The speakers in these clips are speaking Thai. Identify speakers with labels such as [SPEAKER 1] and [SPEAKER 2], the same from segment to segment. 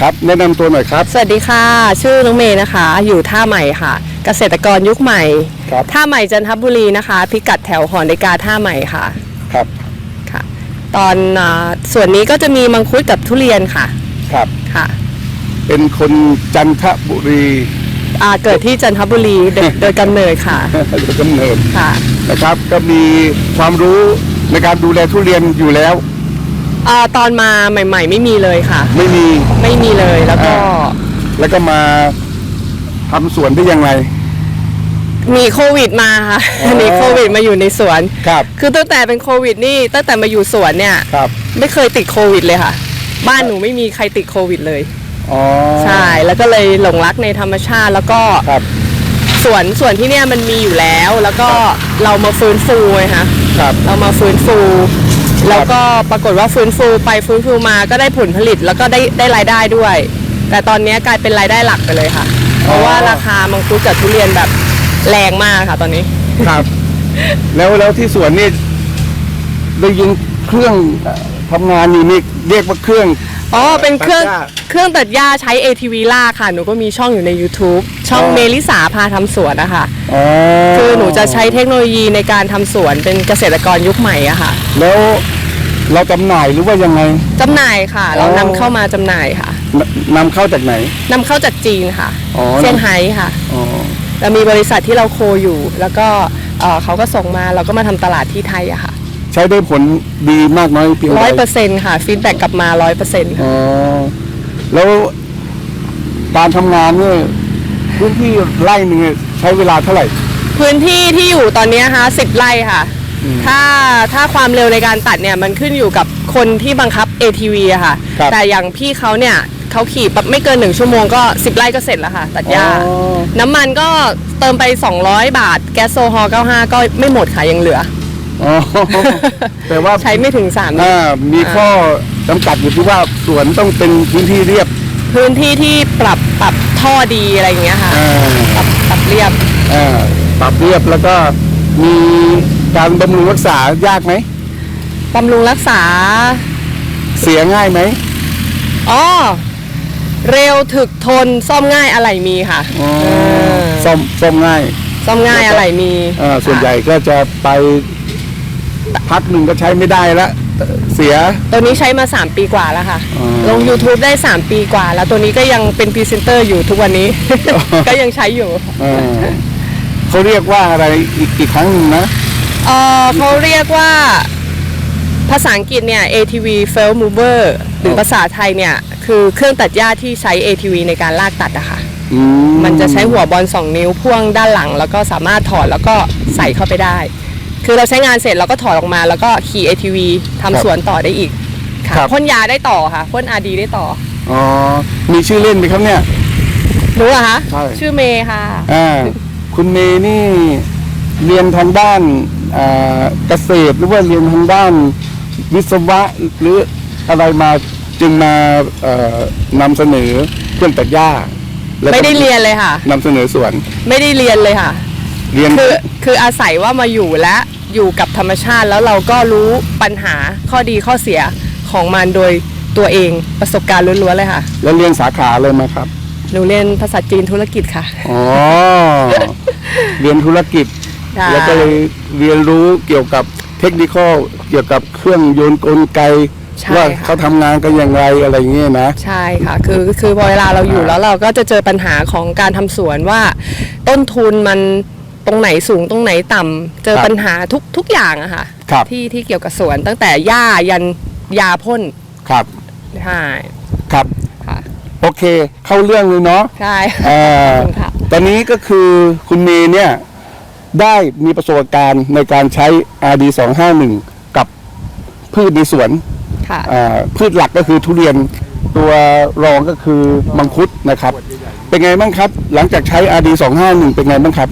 [SPEAKER 1] ครับแนะนำตัวหน่อยครับ
[SPEAKER 2] สวัสดีค่ะ ชื่อน้องเมย์นะคะ อยู่ท่าใหม่ค่ะ เกษตรกรยุคใหม่
[SPEAKER 1] ครับ
[SPEAKER 2] ท่าใหม่จันทบุรีนะคะ พิกัดแถวหอนาฬิกาท่าใหม่ค่ะ
[SPEAKER 1] ครับ
[SPEAKER 2] ค่ะ ตอนอาส่วนนี้ก็จะมีมังคุดกับทุเรียนค่ะ
[SPEAKER 1] ครับ
[SPEAKER 2] ค่ะ
[SPEAKER 1] เป็นคนจันทบุรี
[SPEAKER 2] อ่าเกิดที่จันทบุรีโดยโดยกำเนิดค่ะ
[SPEAKER 1] โดยกำเนิด
[SPEAKER 2] ค่ะ
[SPEAKER 1] นะครับ ก็มีความรู้ในการดูแลทุเรียนอยู่แล้ว
[SPEAKER 2] อ่าตอนมาใหม่ ๆ ไม่มีเลยค่ะ
[SPEAKER 1] ไม่มี
[SPEAKER 2] ไม่มีเลยแล้วก็
[SPEAKER 1] อ่ แล้วก็มาทำสวนได้ยังไง
[SPEAKER 2] มีโควิดมาค่ะ
[SPEAKER 1] อ๋อ
[SPEAKER 2] มีโควิดมาอยู่ในสวน
[SPEAKER 1] ครับ
[SPEAKER 2] คือตั้งแต่เป็นโควิดนี่ตั้งแต่มาอยู่สวนเนี่ย
[SPEAKER 1] ครับ
[SPEAKER 2] ไม่เคยติดโควิดเลยค่ะ บ้านหนูไม่มีใครติดโควิดเลย
[SPEAKER 1] อ๋อ
[SPEAKER 2] ใช่ แล้วก็เลยหลงรักในธรรมชาติ แล้วก็
[SPEAKER 1] ครับ
[SPEAKER 2] สวนสวนที่เนี่ยมันมีอยู่แล้ว แล้วก็เรามาฟื้นฟูไงคะ
[SPEAKER 1] ครับ
[SPEAKER 2] เรามาฟื้นฟู แล้วก็ปรากฏว่าฟื้นฟูไปฟื้นฟูมาก็ได้ผลผลิตแล้วก็ได้ได้รายได้ด้วย แต่ตอนนี้กลายเป็นรายได้หลักไปเลยค่ะ เพราะว่าราคามังคุดกับทุเรียนแบบแรงมากค่ะตอนนี้
[SPEAKER 1] ครับ แล้วแล้วที่สวนนี่ได้ยินเครื่องทำงานนี่นี่เรียกว่าเครื่อง
[SPEAKER 2] อ๋อ เป็นเครื่อง
[SPEAKER 1] ตัดหญ้า
[SPEAKER 2] เครื่องตัดหญ้าใช้ ATV ล่ากค่ะ หนูก็มีช่องอยู่ใน YouTube ช่อง
[SPEAKER 1] อ๋อ
[SPEAKER 2] เมลิสาพาทำสวนนะคะ
[SPEAKER 1] อ๋อ
[SPEAKER 2] คือหนูจะใช้เทคโนโลยีในการทำสวนเป็นเกษตรกรยุคใหม่อะค่ะ
[SPEAKER 1] แล้วเราจำหน่ายหรือว่ายังไง
[SPEAKER 2] จำหน่ายค่ะ เรา
[SPEAKER 1] อ๋อ
[SPEAKER 2] นำเข้ามาจำหน่ายค่ะ
[SPEAKER 1] นนำเข้าจากไหน
[SPEAKER 2] นำเข้าจากจีนค่ะ
[SPEAKER 1] อ๋อ
[SPEAKER 2] เซี่ยงไฮ้ค่ะ
[SPEAKER 1] อ๋อ
[SPEAKER 2] เรามีบริษัทที่เราโคอยู่ แล้วก็เอ่อเขาก็ส่งมาเราก็มาทำตลาดที่ไทยอะค่ะ
[SPEAKER 1] ใช้ได้ผลดีมากน้อยเพียง
[SPEAKER 2] ร้อย
[SPEAKER 1] ใด
[SPEAKER 2] เปอร์เซ็นต์ค่ะฟีดแบ็กกลับมาร้อยเปอร์เซ็นต์
[SPEAKER 1] อ๋อแล้วการทำงานเนี่ยพื้นที่ไร่หนึ่งเนี่ยใช้เวลาเท่าไหร่
[SPEAKER 2] พื้นที่ที่อยู่ตอนเนี้ยค่ะสิบไร่ค่ะ
[SPEAKER 1] อืม
[SPEAKER 2] ถ้าถ้าความเร็วในการตัดเนี่ยมันขึ้นอยู่กับคนที่บังคับ ATV อะค่ะ
[SPEAKER 1] ครับ
[SPEAKER 2] แต่อย่างพี่เขาเนี่ยเขาขี่แบบไม่เกินหนึ่งชั่วโมงก็10ไร่ก็เสร็จแล้วค่ะ ตัดหญ้า
[SPEAKER 1] อ๋อ
[SPEAKER 2] น้ำมันก็เติมไป 200 บาท แก๊สโซฮอล์95 ก็ไม่หมดค่ะยังเหลือ
[SPEAKER 1] อ๋อ แต่ว่า
[SPEAKER 2] ใช้ไม่ถึง3
[SPEAKER 1] อ่ามีข้อจำกัดอยู่ที่ว่าสวนต้องเป็นพื้นที่เรียบ
[SPEAKER 2] พื้นที่ที่ปรับปรับท่อดีอะไรอย่างเงี้ยค่ะ
[SPEAKER 1] อ่า
[SPEAKER 2] ปรับปรับเรียบ
[SPEAKER 1] อ่าปรับเรียบแล้วก็มีการบำรุงรักษายากไหม
[SPEAKER 2] บำรุงรักษา
[SPEAKER 1] เสียง่ายไหม
[SPEAKER 2] อ๋อ เร็วถึกทนซ่อมง่ายอะไรมีค่ะ
[SPEAKER 1] อ๋อ
[SPEAKER 2] เออ
[SPEAKER 1] ซ่อมซ่อมง่าย
[SPEAKER 2] ซ่อมง่ายอะไรมี
[SPEAKER 1] อ่าส่วนใหญ่ก็จะไป พักหนึ่งก็ใช้ไม่ได้แล้วเสีย
[SPEAKER 2] ตัวนี้ใช้มา 3 ปีกว่าแล้วค่ะ
[SPEAKER 1] อ๋อ
[SPEAKER 2] ลง YouTube ได้ 3 ปีกว่า แล้วตัวนี้ก็ยังเป็นพรีเซนเตอร์อยู่ทุกวันนี้ ก็ยังใช้อยู่
[SPEAKER 1] อ่าเขาเรียกว่าอะไรอีกอีกครั้งหนึ่งนะ
[SPEAKER 2] เออเขาเรียกว่าภาษาอังกฤษเนี่ย ATV Fell Mover หรือภาษาไทยเนี่ย คือเครื่องตัดหญ้าที่ใช้ ATV ในการลากตัดอะค่ะ
[SPEAKER 1] อื
[SPEAKER 2] มันจะใช้หัวบอล 2 นิ้วพ่วงด้านหลัง แล้วก็สามารถถอดแล้วก็ใส่เข้าไปได้ คือเราใช้งานเสร็จเราก็ถอดออกมาแล้วก็ขี่ ATV ทำสวนต่อได้อีกค่ะพ่นยาได้ต่อค่ะพ่น RD ได้ต่อ
[SPEAKER 1] อ๋อ มีชื่อเล่นไหมครับเนี่ย
[SPEAKER 2] รู้เหรอคะ
[SPEAKER 1] ใช่
[SPEAKER 2] ชื่อเมย์ค่ะ
[SPEAKER 1] อ่า คุณเมย์นี่เรียนทางด้านอ่าเกษตรหรือว่าเรียนทางด้านวิศวะหรืออะไรมาจึงมาเอ่อนำเสนอเครื่องตัดหญ้าแล้วก็
[SPEAKER 2] ไม่ได้เรียนเลยค่ะ
[SPEAKER 1] นำเสนอสวน
[SPEAKER 2] ไม่ได้เรียนเลยค่ะ
[SPEAKER 1] เรียน
[SPEAKER 2] คือคืออาศัยว่ามาอยู่และ อยู่กับธรรมชาติ แล้วเราก็รู้ปัญหาข้อดีข้อเสียของมันโดยตัวเองประสบการณ์ล้วนๆเลยค่ะ
[SPEAKER 1] แล้วเรียนสาขาเลยไหมครับ
[SPEAKER 2] หนูเรียนภาษาจีนธุรกิจค่ะ
[SPEAKER 1] อ๋อ เรียนธุรกิจ
[SPEAKER 2] ใช่
[SPEAKER 1] แล้วก็เลยเรียนรู้เกี่ยวกับเทคนิคเกี่ยวกับเครื่องยนต์กลไก
[SPEAKER 2] ใช่
[SPEAKER 1] ว่า
[SPEAKER 2] ค่ะ
[SPEAKER 1] เขาทำงานกันอย่างไรอะไรเงี้ยนะ
[SPEAKER 2] ใช่ค่ะ คือคือพอเวลาเราอยู่
[SPEAKER 1] อ่า
[SPEAKER 2] แล้วเราก็จะเจอปัญหาของการทำสวนว่า ต้นทุนมัน ตรงไหนสูงตรงไหนต่ำเจอปัญหาทุกทุกอย่างอะค่ะ
[SPEAKER 1] ครับ
[SPEAKER 2] ที่ที่เกี่ยวกับสวนตั้งแต่หญ้ายันยาพ่น
[SPEAKER 1] ครับ
[SPEAKER 2] ใช่
[SPEAKER 1] ครับ
[SPEAKER 2] ค่ะ
[SPEAKER 1] โอเค เข้าเรื่องเลยเนาะ
[SPEAKER 2] ใช่
[SPEAKER 1] เอ่อ
[SPEAKER 2] ขอบคุณค่ะ
[SPEAKER 1] ตอนนี้ก็คือคุณเมย์เนี่ยได้มีประสบการณ์ในการใช้ RD 251กับพืชในสวน
[SPEAKER 2] ค่ะ
[SPEAKER 1] อ่าพืชหลักก็คือทุเรียนตัวรองก็คือมังคุดนะครับ เป็นไงบ้างครับ หลังจากใช้ RD 251เป็นไงบ้างครับ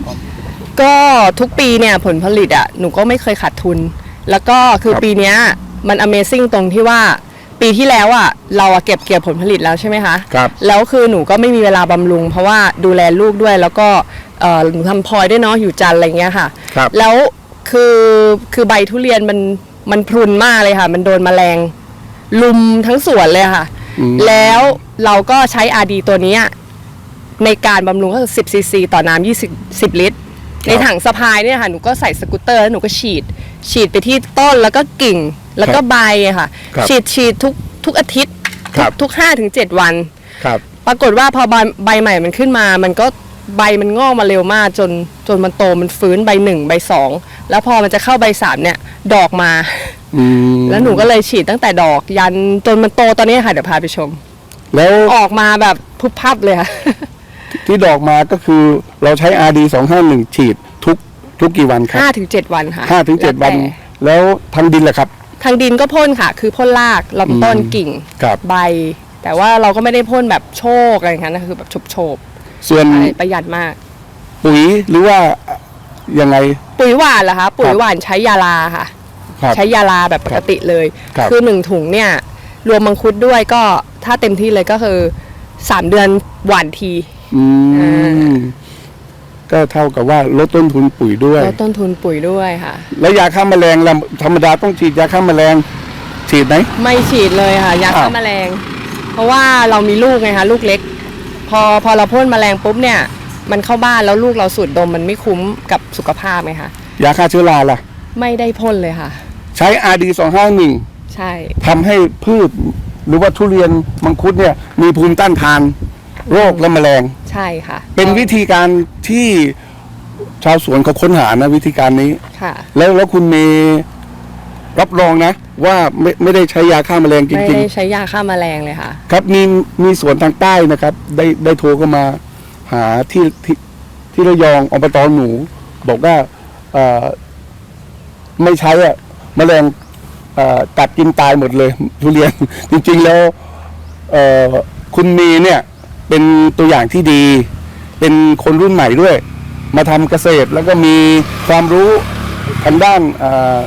[SPEAKER 2] ก็ทุกปีเนี่ยผลผลิตอะหนูก็ไม่เคยขาดทุน แล้วก็คือ
[SPEAKER 1] ครับ
[SPEAKER 2] ปีเนี้ยมัน Amazing ตรงที่ว่าปีที่แล้วอะเราอะเก็บเกี่ยวผลผลิตแล้วใช่ไหมคะ
[SPEAKER 1] ครับ
[SPEAKER 2] แล้วคือหนูก็ไม่มีเวลาบำรุง เพราะว่าดูแลลูกด้วยแล้วก็เอ่อหนูทำพลอยด้วยเนาะอยู่จันทร์อะไรเงี้ยค่ะ
[SPEAKER 1] ครับ
[SPEAKER 2] แล้วคือคือใบทุเรียนมันมันพรุนมากเลยค่ะ มันโดนแมลงลุมทั้งสวนเลยค่ะ
[SPEAKER 1] อืม
[SPEAKER 2] แล้วเราก็ใช้ RD ตัวเนี้ยในการบำรุงก็คือ10ซีซีต่อน้ำ20 10 ลิตร ในถังสะพายเนี่ยค่ะหนูก็ใส่สกูตเตอร์แล้วหนูก็ฉีด ฉีดไปที่ต้นแล้วก็กิ่งแล้วก็ใบอะค่ะ
[SPEAKER 1] ครับ
[SPEAKER 2] ฉีดฉีดทุกทุกอาทิตย์
[SPEAKER 1] ครับ
[SPEAKER 2] ทุกห้าถึงเจ็ดวัน
[SPEAKER 1] ครับ
[SPEAKER 2] ปรากฏว่าพอใบใบใหม่มันขึ้นมา มันก็ใบมันงอกมาเร็วมากจนจนมันโตมันฟื้นใบหนึ่งใบสองแล้วพอมันจะเข้าใบสามเนี่ยดอกมา
[SPEAKER 1] อืม
[SPEAKER 2] แล้วหนูก็เลยฉีดตั้งแต่ดอกยันจนมันโตตอนนี้ค่ะเดี๋ยวพาไปชม
[SPEAKER 1] แล้ว
[SPEAKER 2] ออกมาแบบพุบพับเลยค่ะ
[SPEAKER 1] ที่ดอกมาก็คือเราใช้ RD 251ฉีดทุกทุกกี่วันครับ
[SPEAKER 2] ห้าถึงเจ็ดวันค่ะ
[SPEAKER 1] ห้าถึงเจ็ด
[SPEAKER 2] แล้
[SPEAKER 1] วัน
[SPEAKER 2] แต่
[SPEAKER 1] แล้วทางดินล่ะครับ
[SPEAKER 2] ทางดินก็พ่นค่ะ คือพ่นรากลำต้น
[SPEAKER 1] อืม
[SPEAKER 2] กิ่ง
[SPEAKER 1] ครับ
[SPEAKER 2] ใบ แต่ว่าเราก็ไม่ได้พ่นแบบโชกอะไรอย่างนั้นนะคือแบบโฉบ
[SPEAKER 1] ส่วน
[SPEAKER 2] ๆใช่ประหยัดมาก
[SPEAKER 1] ปุ๋ยหรือว่ายังไง
[SPEAKER 2] ปุ๋ยหวานเหรอคะปุ๋
[SPEAKER 1] ค
[SPEAKER 2] ย
[SPEAKER 1] รับ
[SPEAKER 2] หวานใช้ยาลาค่ะ
[SPEAKER 1] ครับ
[SPEAKER 2] ใช้ยาลาแบบปกติเลย
[SPEAKER 1] ครับ
[SPEAKER 2] อหนึ่งถุงเนี่ยรวมมังคุดด้วยก็ถ้าเต็มที่เลยก็คือสามเดือนหวานที
[SPEAKER 1] อื
[SPEAKER 2] อ่า
[SPEAKER 1] มก็เท่ากับว่าลดต้นทุนปุ๋ยด้วย
[SPEAKER 2] ลดต้นทุนปุ๋ยด้วยค่ะ
[SPEAKER 1] แล้วยาฆ่าแมลงล่ะธรรมดาต้องฉีดยาฆ่าแมลง ฉีดไหม
[SPEAKER 2] ไม่ฉีดเลยค่ะ ยาฆ่า
[SPEAKER 1] อ้าว
[SPEAKER 2] แมลง เพราะว่าเรามีลูกไงคะลูกเล็ก พอพอเราพ่นแมลงปุ๊บเนี่ย มันเข้าบ้านแล้วลูกเราสูดดมมันไม่คุ้มกับสุขภาพไงคะ
[SPEAKER 1] ยาฆ่าเชื้อราล่ะ
[SPEAKER 2] ไม่ได้พ่นเลยค่ะ
[SPEAKER 1] ใช้ RD 251
[SPEAKER 2] ใช่
[SPEAKER 1] ทำให้พืชหรือว่าทุเรียนมังคุดเนี่ย มีภูมิต้านทาน โรคและแมลง
[SPEAKER 2] ใช่ค่ะ
[SPEAKER 1] เป็นวิธีการที่ชาวสวนเขาค้นหานะวิธีการนี้
[SPEAKER 2] ค่ะ
[SPEAKER 1] แล้วแล้วคุณเมย์รับรองนะ ว่าไม่ไม่ได้ใช้ยาฆ่าแมลงจ
[SPEAKER 2] ไม่
[SPEAKER 1] ริง
[SPEAKER 2] ได้ใช้ยาฆ่าแมลงเลยค่ะ
[SPEAKER 1] ๆ ครับมีมีสวนทางใต้นะครับ ได้ได้โทรเข้ามาหาที่ที่ที่ระยองอบตหนู บอกว่าเอ่อไม่ใช้อะแมลงเอ่อกัดกินตายหมดเลยทุเรียน จริง ๆ แล้วเอ่อคุณเมย์เนี่ย เป็นตัวอย่างที่ดี เป็นคนรุ่นใหม่ด้วย มาทำเกษตรแล้วก็มีความรู้ทางด้านเอ่อ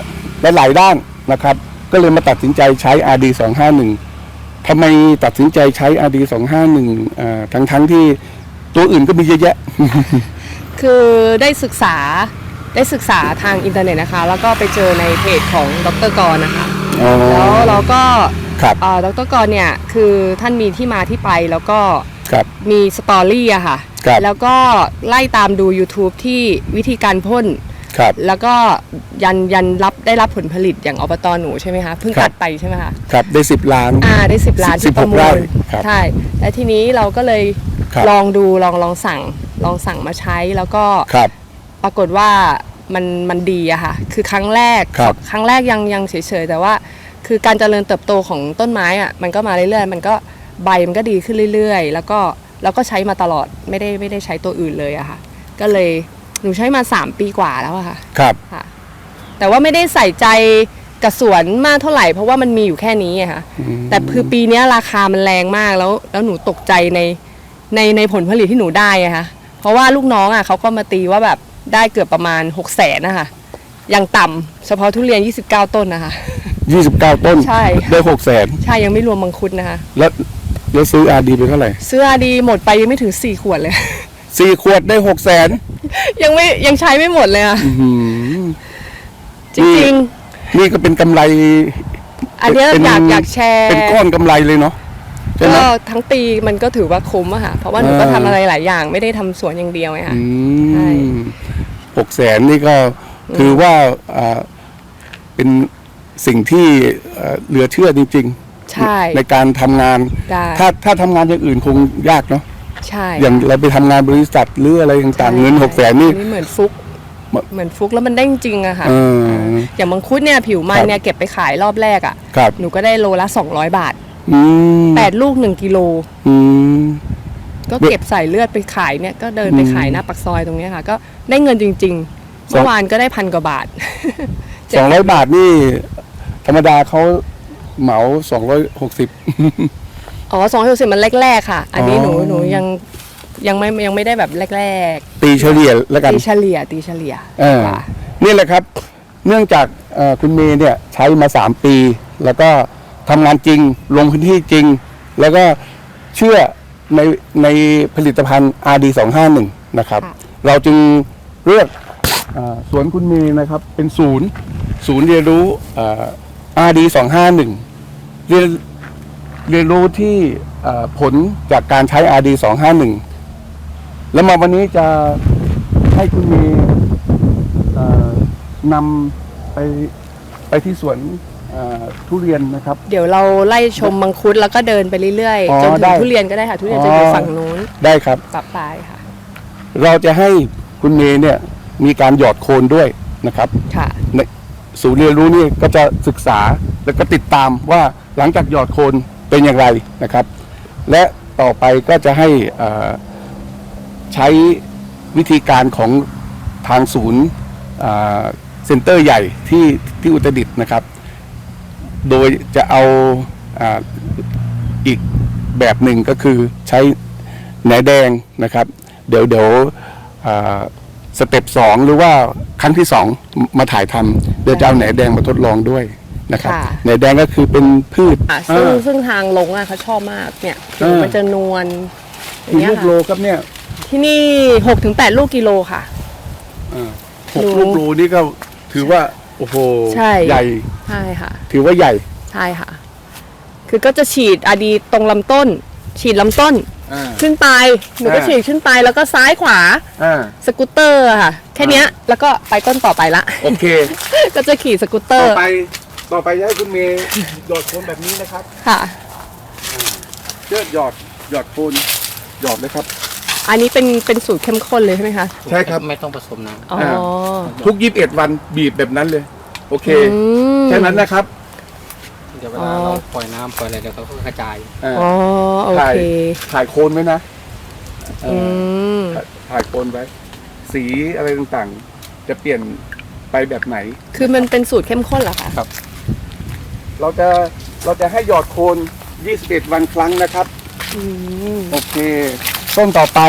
[SPEAKER 1] หลายๆด้านนะครับ ก็เลยมาตัดสินใจใช้ RD 251ทำไมตัดสินใจใช้ RD 251เอ่อทั้งทั้งๆที่ตัวอื่นก็มีเยอะแยะ
[SPEAKER 2] คือได้ศึกษาได้ศึกษาทางอินเทอร์เน็ตนะคะ แล้วก็ไปเจอในเพจของดรกรนะคะ
[SPEAKER 1] อ๋อ
[SPEAKER 2] แล้วเราก็
[SPEAKER 1] ครับ
[SPEAKER 2] เอ่อดรกรเนี่ยคือท่านมีที่มาที่ไปแล้วก็
[SPEAKER 1] ครับ
[SPEAKER 2] มีสตอรี่อะค่ะ
[SPEAKER 1] ครับ
[SPEAKER 2] แล้วก็ไล่ตามดู YouTube ที่วิธีการพ่น
[SPEAKER 1] ครับ
[SPEAKER 2] แล้วก็ยันยันรับได้รับผลผลิตอย่างอบตหนูใช่ไหมคะเพิ่ง
[SPEAKER 1] ครับ
[SPEAKER 2] ตัดไปใช่ไหมคะ
[SPEAKER 1] ครับได้สิบล้าน
[SPEAKER 2] อ่าได้สิบล้าน
[SPEAKER 1] สิ
[SPEAKER 2] ที่
[SPEAKER 1] บ
[SPEAKER 2] ป
[SPEAKER 1] ห
[SPEAKER 2] ระ
[SPEAKER 1] ก
[SPEAKER 2] มู
[SPEAKER 1] ไร่
[SPEAKER 2] ล
[SPEAKER 1] ครับ
[SPEAKER 2] ใช่และทีนี้เราก็เลย
[SPEAKER 1] ครับ
[SPEAKER 2] ลองดูลองลองสั่งลองสั่งมาใช้แล้วก็
[SPEAKER 1] ครับ
[SPEAKER 2] ปรากฏว่ามันมันดีอะค่ะ คือครั้งแรก
[SPEAKER 1] ครับ
[SPEAKER 2] ครั้งแรกยังยังเฉยๆ แต่ว่า คือการเจริญเติบโตของต้นไม้อะมันก็มาเรื่อยๆ มันก็ ใบมันก็ดีขึ้นเรื่อยๆ แล้วก็เราก็ใช้มาตลอดไม่ได้ไม่ได้ใช้ตัวอื่นเลยอะค่ะ ก็เลยหนูใช้มา 3 ปีกว่าแล้วอะค่ะ
[SPEAKER 1] ครับ
[SPEAKER 2] ค่ะ แต่ว่าไม่ได้ใส่ใจกับสวนมากเท่าไหร่ เพราะว่ามันมีอยู่แค่นี้อะค่ะ
[SPEAKER 1] อืม
[SPEAKER 2] แต่คือปีเนี้ยราคามันแรงมากแล้ว แล้วหนูตกใจในในในผลผลิตที่หนูได้อะค่ะ เพราะว่าลูกน้องอะเขาก็มาตีว่าแบบได้เกือบประมาณ6 0แสนนะคะอย่างต่ำเฉพาะทุเรียน 29 ต้นนะคะ
[SPEAKER 1] ยี่สิบเก้าต้น
[SPEAKER 2] ใช่
[SPEAKER 1] ได้หกแสน
[SPEAKER 2] ใช่ยังไม่รวมมังคุดนะคะ
[SPEAKER 1] แล้ว แล้วซื้อ RD ไปเท่าไหร่
[SPEAKER 2] เสื้อดีหมดไปยังไม่ถึง4ขวดเลย
[SPEAKER 1] สี่ขวดได้หกแสน
[SPEAKER 2] ยังไม่ยังใช้ไม่หมดเลยอะ
[SPEAKER 1] อื้อหือ
[SPEAKER 2] จริง
[SPEAKER 1] นี่ก็เป็นกำไร
[SPEAKER 2] ๆอันเนี้ย
[SPEAKER 1] เป็น
[SPEAKER 2] อยากอยากแชร์
[SPEAKER 1] เป็นก้อนกำไรเลยเนาะใช่ไหม
[SPEAKER 2] ก็ทั้งปีมันก็ถือว่าคุ้มอะค่ะ เพราะว่าหนูก็
[SPEAKER 1] อ่า
[SPEAKER 2] ทำอะไรหลายอย่างไม่ได้ทำสวนอย่างเดียวไงค่ะ
[SPEAKER 1] อื
[SPEAKER 2] ใช่
[SPEAKER 1] มหกแสนนี่ก็ถือว่าอ่าเป็นสิ่งที่เอ่อเหลือเชื่อจริง
[SPEAKER 2] ใช่
[SPEAKER 1] ๆในการทำงาน
[SPEAKER 2] ได้
[SPEAKER 1] ถ้าถ้าทำงานอย่างอื่นคงยากเนาะ
[SPEAKER 2] ใช่
[SPEAKER 1] อย่างเราไปทำงานบริษัทหรืออะไรต่างๆเงินหกแสนนี่
[SPEAKER 2] อัเหมือนฟุก
[SPEAKER 1] เหมือน
[SPEAKER 2] เหมือนฟุกแล้วมันได้จริงๆอะค่ะ
[SPEAKER 1] เออ
[SPEAKER 2] อย่างมังคุดเนี่ยผิวมั
[SPEAKER 1] คนรับ
[SPEAKER 2] เนี่ยเก็บไปขายรอบแรกอะ
[SPEAKER 1] ครับ
[SPEAKER 2] หนูก็ได้โลละ 200 บาท
[SPEAKER 1] อืม
[SPEAKER 2] 8 ลูก 1 กิโล
[SPEAKER 1] อืม
[SPEAKER 2] ก็เก็บใส่เลือดไปขายเนี่ยก็เดินไปขายหน้าปักซอยตรงเนี้ยค่ะ ก็ได้เงินจริงๆ
[SPEAKER 1] สอง
[SPEAKER 2] เมื่อวานก็ได้พันกว่าบาท
[SPEAKER 1] สองร้อยบาทนี่ ธรรมดาเขา เหมาสองร้อยหกสิบ
[SPEAKER 2] อ๋อสองสิบมันแรกๆค่ะ อันนี้หนู
[SPEAKER 1] อ๋อ
[SPEAKER 2] หนูยังยังไม่ยังไม่ได้แบบแรก
[SPEAKER 1] ตีเฉลี่ยแล้ว
[SPEAKER 2] ๆ
[SPEAKER 1] กัน
[SPEAKER 2] ตีเฉลี่ยตีเฉลี่ย
[SPEAKER 1] เออ
[SPEAKER 2] ค่ะ
[SPEAKER 1] นี่แหละครับ เนื่องจากเอ่อคุณเมย์เนี่ยใช้มาสามปี แล้วก็ทำงานจริง ลงพื้นที่จริง แล้วก็เชื่อในในผลิตภัณฑ์ RD 251 นะครับ
[SPEAKER 2] ค่ะ
[SPEAKER 1] เราจึงเลือกเอ่อสวนคุณเมย์นะครับ เป็นศูนย์ ศูนย์เรียนรู้เอ่อ RD 251 เรียนเรียนรู้ที่เอ่อผลจากการใช้ RD 251 แล้วมาวันนี้จะให้คุณเมย์เอ่อนำไปไปที่สวนเอ่อทุเรียนนะครับ
[SPEAKER 2] เดี๋ยวเราไล่ชมมังคุดแล้วก็เดินไปเรื่อย
[SPEAKER 1] อ๋อ
[SPEAKER 2] ๆจนถึ
[SPEAKER 1] ได้
[SPEAKER 2] งทุเรียนก็ได้ค่ะ ทุเรียนจะอยู่
[SPEAKER 1] อ๋อ
[SPEAKER 2] ฝั่งนู้น
[SPEAKER 1] ได้ครับ
[SPEAKER 2] ปรับปลายค่ะ
[SPEAKER 1] เราจะให้คุณเมย์เนี่ยมีการหยอดโคนด้วยนะครับ
[SPEAKER 2] ค่ะ
[SPEAKER 1] ในศูนย์เรียนรู้นี่ก็จะศึกษาแล้วก็ติดตามว่า หลังจากหยอดโคนเป็นอย่างไรนะครับ และต่อไปก็จะให้ใช้วิธีการของทางศูนย์เซ็นเตอร์ใหญ่ที่ที่อุตรดิตถ์นะครับ โดยจะเอาอีกแบบหนึ่งก็คือใช้แหนแดงนะครับ เดี๋ยวเดี๋ยวสเต็ปสองหรือว่าครั้งที่สองมาถ่ายทำเดี๋ยวจะเอาแหนแดงมาทดลองด้วย นะครับ
[SPEAKER 2] ค่ะ
[SPEAKER 1] แหนแดงก็คือเป็นพืช
[SPEAKER 2] อะซึ่ง
[SPEAKER 1] อ่า
[SPEAKER 2] ซึ่งทางลงอะเขาชอบมากเนี่ย
[SPEAKER 1] อ่ามั
[SPEAKER 2] มันจะนวลอย่า
[SPEAKER 1] กี่
[SPEAKER 2] งเงี้ย
[SPEAKER 1] ลูกโล
[SPEAKER 2] ค่ะ
[SPEAKER 1] ครับเนี่ย
[SPEAKER 2] ที่นี่หกถึงแปดลูกกิโลค่ะ
[SPEAKER 1] อ่าหก
[SPEAKER 2] ลู
[SPEAKER 1] ลู
[SPEAKER 2] ก
[SPEAKER 1] กโลนี่ก็ถือว่า โอ้โห
[SPEAKER 2] ใช่
[SPEAKER 1] ใหญ่
[SPEAKER 2] ใช่ค่ะ
[SPEAKER 1] ถือว่าใหญ่
[SPEAKER 2] ใช่ค่ะ คือก็จะฉีดอดีตรงลำต้น ฉีดลำต้น
[SPEAKER 1] อ่า
[SPEAKER 2] ขึ้นไปหนูก็
[SPEAKER 1] อ่า
[SPEAKER 2] ฉีดขึ้นไปแล้วก็ซ้ายขวา
[SPEAKER 1] อ่า
[SPEAKER 2] สกูตเตอร์อะค่ะ แค่เนี้ยแล้วก็ไปต้นต่อไปละ
[SPEAKER 1] โอเค
[SPEAKER 2] ก็จะขี่สกูตเตอ
[SPEAKER 1] ต่อ
[SPEAKER 2] ร์
[SPEAKER 1] ไป ต่อไปจะให้คุณเมย์หยอดโคนแบบนี้นะครับ
[SPEAKER 2] ค่ะ
[SPEAKER 1] เลือดหยอดหยอดโคนหยอดเลยครับ
[SPEAKER 2] อันนี้เป็นเป็นสูตรเข้มข้นเลยใช่ไหมคะ
[SPEAKER 1] ใช่ครับ
[SPEAKER 3] ไม่ต้องผสมน้
[SPEAKER 2] อ๋อ
[SPEAKER 1] อ่าทุกยีิบเอ็ดวันบีบแบบนั้นเลย โอเค
[SPEAKER 2] อืม
[SPEAKER 1] แค่นั้นนะครับำ
[SPEAKER 3] เดี๋ยวเว
[SPEAKER 2] อ๋
[SPEAKER 3] ลา
[SPEAKER 2] อ
[SPEAKER 3] เราปล่อยน้ำปล่อยอะไรเดี๋ยวเขาก็กระจาย
[SPEAKER 1] อ่า
[SPEAKER 2] อ๋อโอ
[SPEAKER 1] ถ่าย
[SPEAKER 2] เค
[SPEAKER 1] ถ่ายโคนไว้นะเอ
[SPEAKER 2] อื
[SPEAKER 1] อ
[SPEAKER 2] ม
[SPEAKER 1] ถ่ายถ่ายโคนไว้ สีอะไรต่างๆ จะเปลี่ยนไปแบบไหน
[SPEAKER 2] คือมันเป็นสูตรเข้มข้นเหรอคะ
[SPEAKER 1] เราจะเราจะให้หยอดโคน21 วันครั้งนะครับ
[SPEAKER 2] อืม
[SPEAKER 1] โอเค ต้นต่อไป